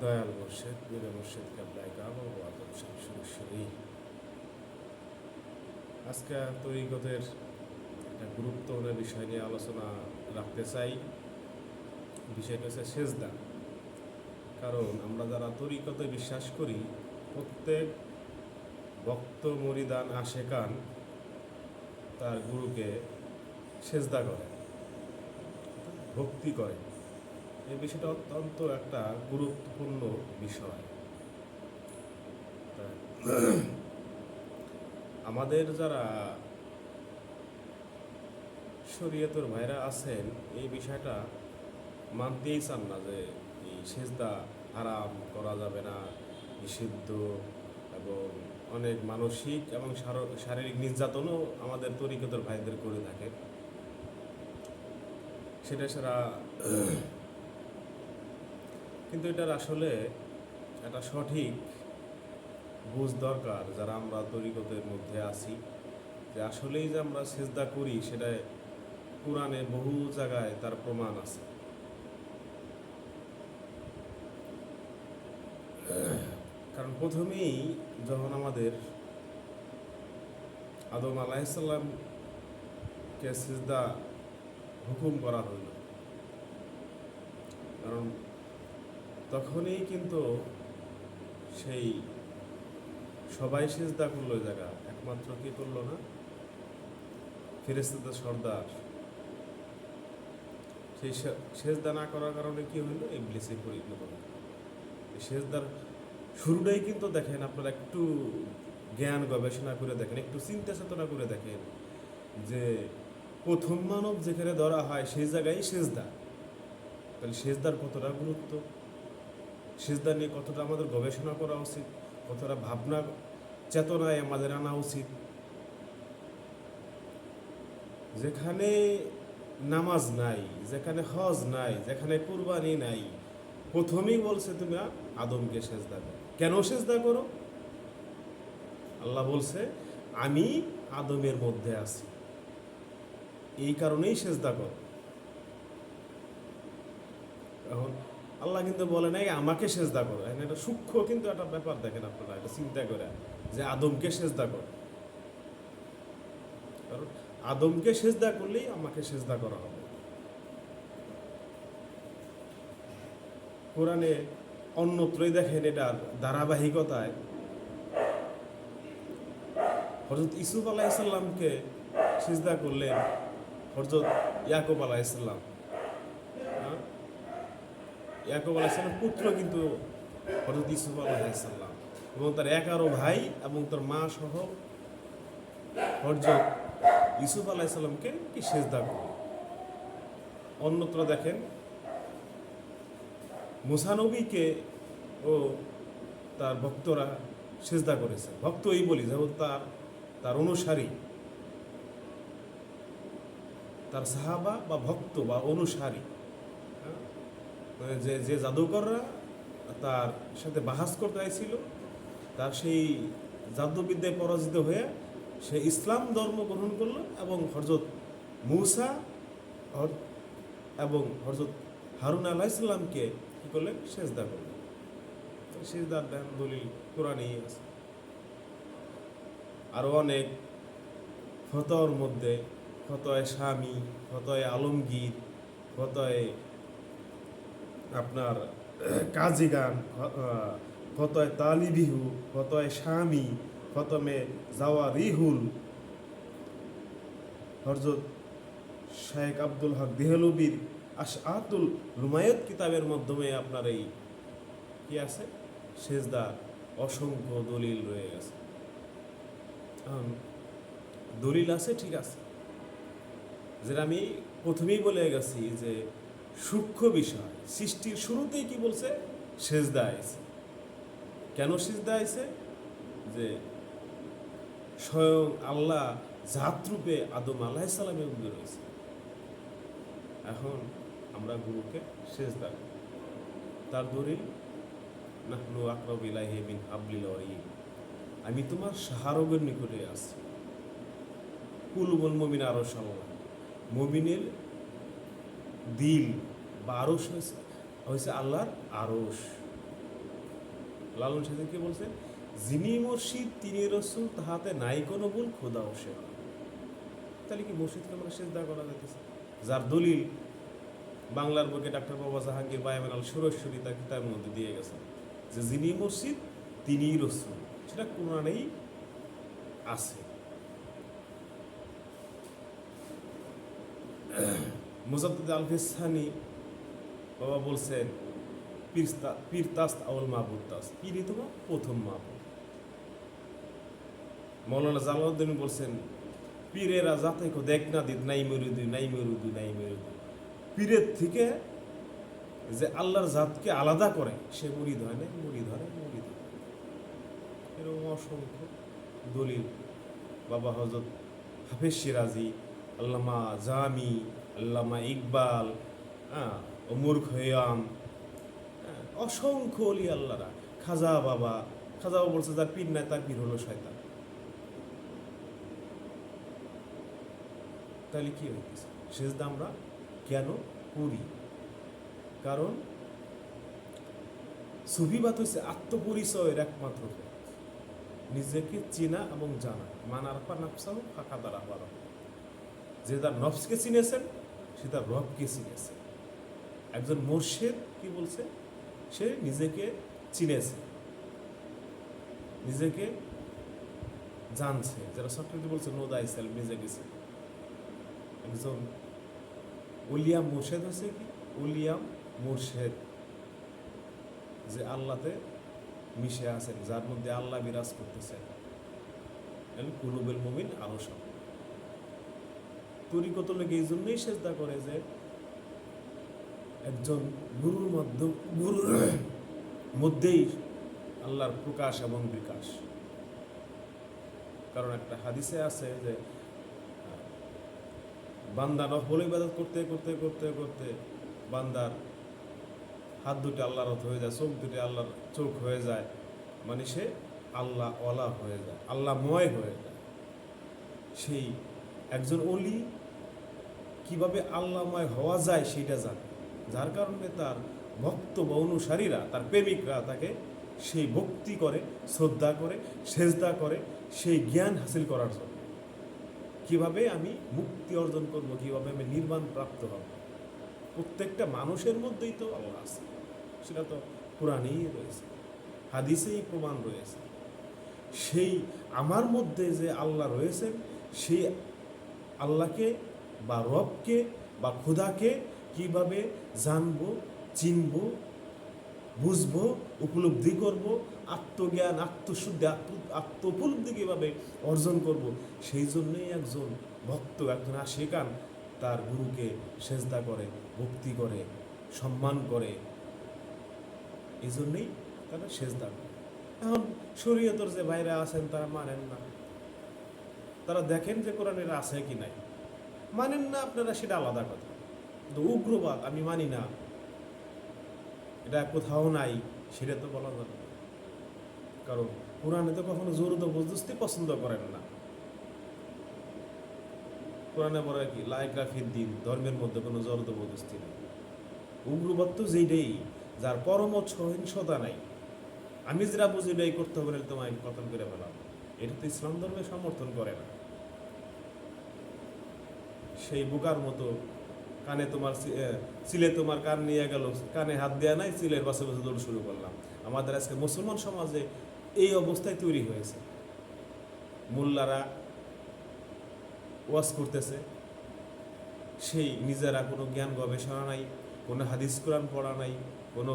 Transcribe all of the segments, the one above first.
দয়াল মুর্শেদ মীর মুর্শেদ কাবলাই কাব ও আদম শামসুরেশ্বরী আজকে তরিকতের একটা গুরুত্বপূর্ণ বিষয় নিয়ে আলোচনা রাখতে চাই। বিষয়টা হচ্ছে সেজদা। কারণ আমরা যারা তরিকতে বিশ্বাস করি, প্রত্যেক ভক্ত মরিদান আশেকান তার গুরুকে সেজদা করে, ভক্তি করে। এই বিষয়টা অত্যন্ত একটা গুরুত্বপূর্ণ বিষয়। আমাদের যারা শরীয়তের ভাইরা আছেন, এই বিষয়টা মানতেই চান না যে এই সেজদা হারাম করা যাবে না, নিষিদ্ধ এবং অনেক মানসিক এবং শারীরিক নির্যাতনও আমাদের তরিকতের ভাইদের করে থাকে। সেটা সারা কিন্তু এটার আসলে একটা সঠিক বুঝ দরকার যারা আমরা তরিকতের মধ্যে আছি, যে আসলেই যে আমরা সেজদা করি সেটা কোরআনে বহু জায়গায় তার প্রমাণ আছে। কারণ প্রথমেই যখন আমাদের আদম আলাহিসাল্লামকে সিজদা হুকুম করা হইল, কারণ তখনই কিন্তু সেই সবাই সেজদা করল জায়গা। একমাত্র কি করল না? ফেরেস্তাদের সর্দার। সেই সেজদা না করার কারণে কি হইল? ইবলিসে পরিণত হলো। সেজদার শুরুটাই কিন্তু দেখেন আপনারা একটু জ্ঞান গবেষণা করে দেখেন, একটু চিন্তা চেতনা করে দেখেন যে প্রথম মানব যেখানে ধরা হয় সেই জায়গায় সেজদা। তাহলে সেজদার কতটা গুরুত্ব? সেজদা নিয়ে কতটা আমাদের গবেষণা করা উচিত, কতটা ভাবনা চেতনায় আমাদের আনা উচিত। যেখানে নামাজ নাই, যেখানে হজ নাই, যেখানে কুরবানি নাই, প্রথমেই বলছে তুমি আদমকে সেজদা করো কেন সেজদা করো? আল্লাহ বলছে, আমি আদমের মধ্যে আছি। এই কারণেই সেজদা করো। এখন আল্লাহ কিন্তু বলে নাই, আমাকে সেজদা করো। এখন এটা সূক্ষ্ম কিন্তু একটা ব্যাপার দেখেন আপনারা এটা চিন্তা করে যে আদমকে সেজদা করো। কারণ আদমকে সেজদা করলেই আমাকে সেজদা করা হবে। কোরআনে অন্যত্রই দেখেন এটার ধারাবাহিকতায়। হজরত ইসুফ আলাহিসাল্লামকে সিজদা করলেন হজরত ইয়াকুব আলাহিসাল্লাম? ইয়াকুব আলাহিসাল্লাম পুত্র কিন্তু হজরত ইসুফ আলাহিসাল্লাম এবং তার এগারো ভাই এবং তার মা সহ হজরত ইসুফ আলাহিসাল্লামকে কি সেজদা করলেন অন্যত্র দেখেন মুসানবীকে ও তার ভক্তরা সেজদা করেছে। ভক্ত এই বলি, যেমন তার তার অনুসারী, তার সাহাবা বা ভক্ত বা অনুসারী যে যে জাদুকররা তার সাথে বাহাস করতে আইছিল তার সেই জাদুবিদ্যায় পরাজিত হয়ে সে ইসলাম ধর্ম গ্রহণ করল এবং হরজত মূসা এবং হরজত হারুন আলাহ ইসলামকে কী করলেন সেজদা করলেন সেজদার দেন দলিল কোরআনেই আছে। আরও অনেক ফতোর মধ্যে ফতোয় স্বামী ফতোয় আলমগীর ফতোয় আপনার কাজী গান ফতোয় তালিবিহু ফতোয় স্বামী ফতমে জাওয়া রিহুল হরজত শেখ আব্দুল হক দেহলবির আশআতুল রুমায়ত কিতাবের মাধ্যমে আপনার এই কি আছে? সেজদা অসংখ্য দলিল রয়ে গেছে। দলিল আছে, ঠিক আছে। যেটা আমি প্রথমেই বলে গেছি যে সূক্ষ্ম বিষয়। সৃষ্টির শুরুতেই কি বলছে? সেজদা আইছে। কেন সেজদা আইছে? যে স্বয়ং আল্লাহ জাতরূপে আদম আলাহ সালামের মধ্যে রয়েছে। এখন আমরা গুরুকে সেজদা তার দলিল, নাহনু আকরব ইলাহি বিন ওয়ারিন আমি তোমার সাহারগের নিকটে আছি। কুলুবল মমিন আরও সাল্লাহ মমিনের দিল বা আরস হয়েছে হয়েছে আল্লাহর আরস লালন সাহেব কি বলছেন যিনি মসজিদ তিনি রসুল, তাহাতে নাই কোনো ভুল খোদা ও তাহলে কি মসজিদকে মানে সেজদা করা যাইতেছে? যার দলিল বাংলার বুকে ডাক্তার বাবা জাহাঙ্গীর বায়ামেন আল সুরেশ্বরী তার মধ্যে দিয়ে গেছেন যে যিনি মসজিদ তিনিই রসুল। সেটা কোরআনেই আছে। মুজাদ্দিদ আল ফিসানি বাবা বলছেন, পীরস্তা, পীরতাস্ত আউল মাহবুদ তাস পীরই তোমার প্রথম মাহবুদ মৌলানা জালাউদ্দিন বলছেন, পীরেরা যাতে কো দেখ না দিত, নাই মেরুদু নাই মেরুদু নাই মেরুদু। পীরের থেকে যে আল্লাহর জাতকে আলাদা করে, সে মুড়ি ধরে না মুড়ি ধরে মুড়ি ধরে এরকম অসংখ্য দলিল। বাবা হজরত হাফেজ সিরাজি, আল্লামা জামি আল্লামা ইকবাল হ্যাঁ ওমর খয়াম হ্যাঁ, অসংখ্য অলি আল্লাহরা। খাজা বাবা খাজা বাবা বলছে যার পীর নাই তার পীর হলো শয়তান। তাহলে কি হইতেছে? সেজদা আমরা কেন করি? কারণ সুফিবাদ হচ্ছে আত্মপরিচয়ের একমাত্র নিজেকে চেনা এবং জানা। মানার পা নাফসাও ফাঁকা দ্বারা বারো যে তার নফসকে চিনেছেন, সে তার রবকে চিনেছে একজন মোর্শেদ কি বলছে? সে নিজেকে চিনেছে। নিজেকে জানছে। যারা সক্রেটি বলছে নো দাই সেলফ চিনে। একজন উলিয়াম মুর্শেদ হচ্ছে কি? উলিয়াম মুর্শেদ। যে আল্লাতে মিশে আছেন, যার মধ্যে আল্লাহ বিরাজ করতেছেন কুলুবেল মুমিন আরও সব। তরিকত লোক এই জন্যই চেষ্টা করে যে একজন গুরুর মাধ্যম, গুরুর মধ্যেই আল্লাহর প্রকাশ এবং বিকাশ। কারণ একটা হাদিসে আছে যে, বান্দা নফল ইবাদত করতে করতে করতে করতে বান্দার হাত দুটি আল্লাহর রথ হয়ে যায়, চোখ দুটি আল্লাহর চোখ হয়ে যায় মানে সে আল্লাহ ওয়ালা হয়ে যায়, আল্লাহময় হয়ে যায়। সেই একজন অলি কীভাবে আল্লাময় হওয়া যায় সেটা জানে। যার কারণে তার ভক্ত বা অনুসারীরা, তার প্রেমিকরা তাকে সেই ভক্তি করে, শ্রদ্ধা করে, সেজদা করে, সেই জ্ঞান হাসিল করার জন্য। কীভাবে আমি মুক্তি অর্জন করব, কীভাবে আমি নির্মাণ প্রাপ্ত হব। প্রত্যেকটা মানুষের মধ্যেই তো আল্লাহ আছে। সেটা তো কোরআনেই রয়েছে, হাদিসেই প্রমাণ রয়েছে। সেই আমার মধ্যে যে আল্লাহ রয়েছেন, সেই আল্লাহকে বা রবকে বা খুদাকে কীভাবে জানব, চিনবো, বুঝব, উপলব্ধি করব, আত্মজ্ঞান, আত্মশুদ্ধি, আত্ম আত্মোপলব্ধি কীভাবে অর্জন করব, সেই জন্যই একজন ভক্ত, একজন আশেকান তার গুরুকে সেজদা করে, ভক্তি করে, সম্মান করে। এই জন্যই তারা সেজদা করে। এখন শরীয়তর যে বাইরে আছেন তারা মানেন না। তারা দেখেন যে কোরআনের আছে কি নাই। মানেন না আপনারা সেটা আলাদা কথা। কিন্তু উগ্রবাদ আমি মানি না। এটা কোথাও নাই, সেটা তো বলা যাবে কারণ কোরআনে তো কখনো জোর জবরদস্তি পছন্দ করেন না। কোরআনে বলে কি লাইগ্রাফির দিন, ধর্মের মধ্যে কোনো জোর জবরদস্তি নেই। উগ্রবাদ তো যেইটাই, যার পরম সহিংসতা নাই। আমি যেটা বুঝি এটাই করতে হবে তোমায় পতন করে ফেলাম এটা তো ইসলাম ধর্মে সমর্থন করে না। সেই বোকার মতো কানে তোমার চিলে তোমার কান নিয়ে গেল, কানে হাত দেওয়া নাই চিলের বাসে বাসে দৌড় শুরু করলাম। আমাদের আজকে মুসলমান সমাজে এই অবস্থায় তৈরি হয়েছে। মোল্লারা ওয়াজ করতেছে। সেই নিজেরা কোনো জ্ঞান গবেষণা নাই, কোনো হাদিস কোরআন পড়া নাই, কোনো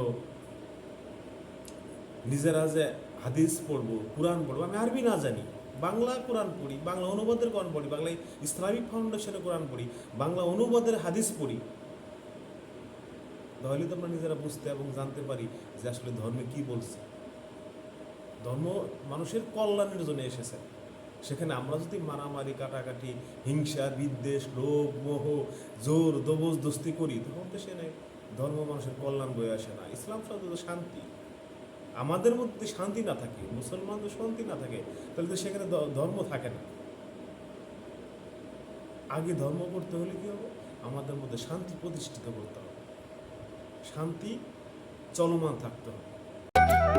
নিজেরা যে হাদিস পড়ব, কোরআন পড়ব, আমি আরবি না জানি। বাংলা কোরআন পড়ি, বাংলা অনুবাদের কোরআন পড়ি, বাংলা ইসলামিক ফাউন্ডেশনে কোরআন পড়ি, বাংলা অনুবাদের হাদিস পড়ি। তাহলে তো আমরা নিজেরা বুঝতে এবং জানতে পারি যে আসলে ধর্মে কি বলছে। ধর্ম মানুষের কল্যাণের জন্য এসেছে। সেখানে আমরা যদি মারামারি, কাটাকাটি, হিংসা, বিদ্বেষ, লোভ, মোহ, জোর দবজদস্তি করি, তখন তো সে নেই। ধর্ম মানুষের কল্যাণ বয়ে আসে না। ইসলাম শব্দ তো শান্তি। আমাদের মধ্যে শান্তি না থাকে, মুসলমানদের শান্তি না থাকে, তাহলে তো সেখানে ধর্ম থাকে না। আগে ধর্ম করতে হলে কি হবে? আমাদের মধ্যে শান্তি প্রতিষ্ঠিত করতে হবে। শান্তি চলমান থাকতে হবে।